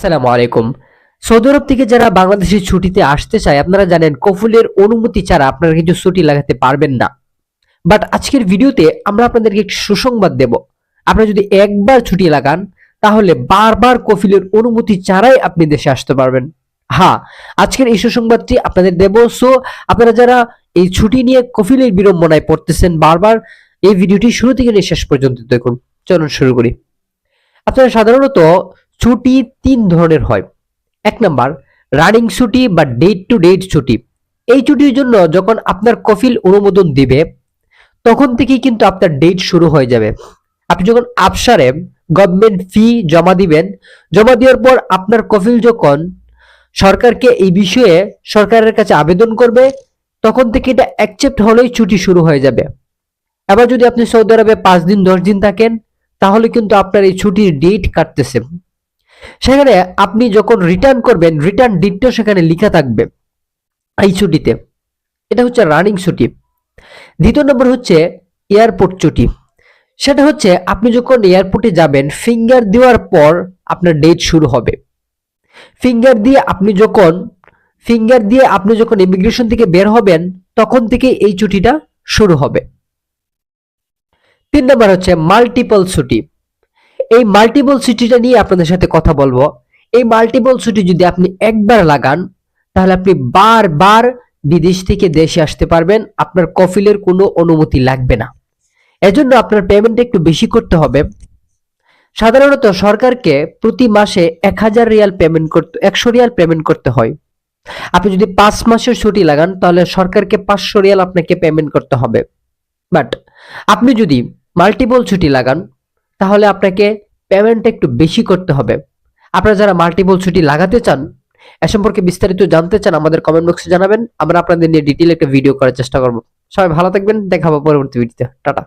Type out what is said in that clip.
আসসালামু আলাইকুম। সৌদি আরব থেকে যারা বাংলাদেশের ছুটিতে আসতে চায়, আপনারা জানেন কফুলের অনুমতি ছাড়া আপনারা কিন্তু ছুটি লাগাতে পারবেন না। বাট আজকের ভিডিওতে আমরা আপনাদেরকে একটি সুসংবাদ দেব। আপনারা যদি একবার ছুটি লাগান, তাহলে বারবার কফিলের অনুমতি ছাড়াই আপনি দেশে আসতে পারবেন। হ্যাঁ আজকের এই সুসংবাদটি আপনাদের দেব। সো আপনারা যারা এই ছুটি নিয়ে কফিলের বিড়ম্বনায় পড়তেছেন, বারবার এই ভিডিওটি শুরু থেকে শেষ পর্যন্ত দেখুন। চলুন শুরু করি। আপনারা সাধারণত ছুটি তিন ধরনের হয়। এক নাম্বার রানিং ছুটি বা ডেট টু ডেট ছুটি। এই ছুটির জন্য যখন আপনার কফিল অনুমোদন দিবে, তখন থেকেই কিন্তু আপনার ডেট শুরু হয়ে যাবে। আপনি যখন আফসারে গভর্নমেন্ট ফি জমা দিবেন, জমা দেওয়ার পর আপনার কফিল যখন সরকারকে এই বিষয়ে সরকারের কাছে আবেদন করবে, তখন থেকে এটা অ্যাকসেপ্ট হলেই ছুটি শুরু হয়ে যাবে। এবার যদি আপনি সৌদি আরবে পাঁচ দিন, দশ দিন থাকেন, তাহলে কিন্তু আপনার এই ছুটির ডেট কাটতেছে। সেখানে আপনি যখন রিটার্ন করবেন রিটার্ন ডেটটাও সেখানে লেখা থাকবে এই ছুটিতে। এটা হচ্ছে রানিং ছুটি। দ্বিতীয় নম্বর হচ্ছে এয়ারপোর্ট ছুটি। সেটা হচ্ছে আপনি যখন এয়ারপোর্টে যাবেন ফিঙ্গার দেওয়ার পর আপনার ডেট শুরু হবে। ফিঙ্গার দিয়ে আপনি যখন ফিঙ্গার দিয়ে আপনি যখন ইমিগ্রেশন থেকে বের হবেন, তখন থেকে এই ছুটিটা শুরু হবে। তিন নম্বর হচ্ছে মাল্টিপল ছুটি। এই মাল্টিপল ছুটিটা নিয়ে আপনাদের সাথে কথা বলব। এই মাল্টিপল ছুটি যদি আপনি একবার লাগান, তাহলে আপনি বারবার বিদেশ থেকে দেশে আসতে পারবেন, আপনার কফিলের কোনো অনুমতি লাগবে না। এজন্য আপনার পেমেন্ট একটু বেশি করতে হবে। সাধারণত সরকারকে প্রতি মাসে এক হাজার রিয়াল পেমেন্ট করতে, একশো রিয়াল পেমেন্ট করতে হয়। আপনি যদি পাঁচ মাসের ছুটি লাগান, তাহলে সরকারকে পাঁচশো রিয়াল আপনাকে পেমেন্ট করতে হবে। বাট আপনি যদি মাল্টিপল ছুটি লাগান তাহলে আপনাকে পেমেন্টটা একটু বেশি করতে হবে। আপনারা যারা মাল্টিপল ছুটি লাগাতে চান, এ সম্পর্কে বিস্তারিত জানতে চান, আমাদের কমেন্ট বক্সে জানাবেন। আমরা আপনাদের নিয়ে ডিটেল একটা ভিডিও করার চেষ্টা করব। সবাই ভালো থাকবেন, দেখাবো পরবর্তী ভিডিওতে টাটা।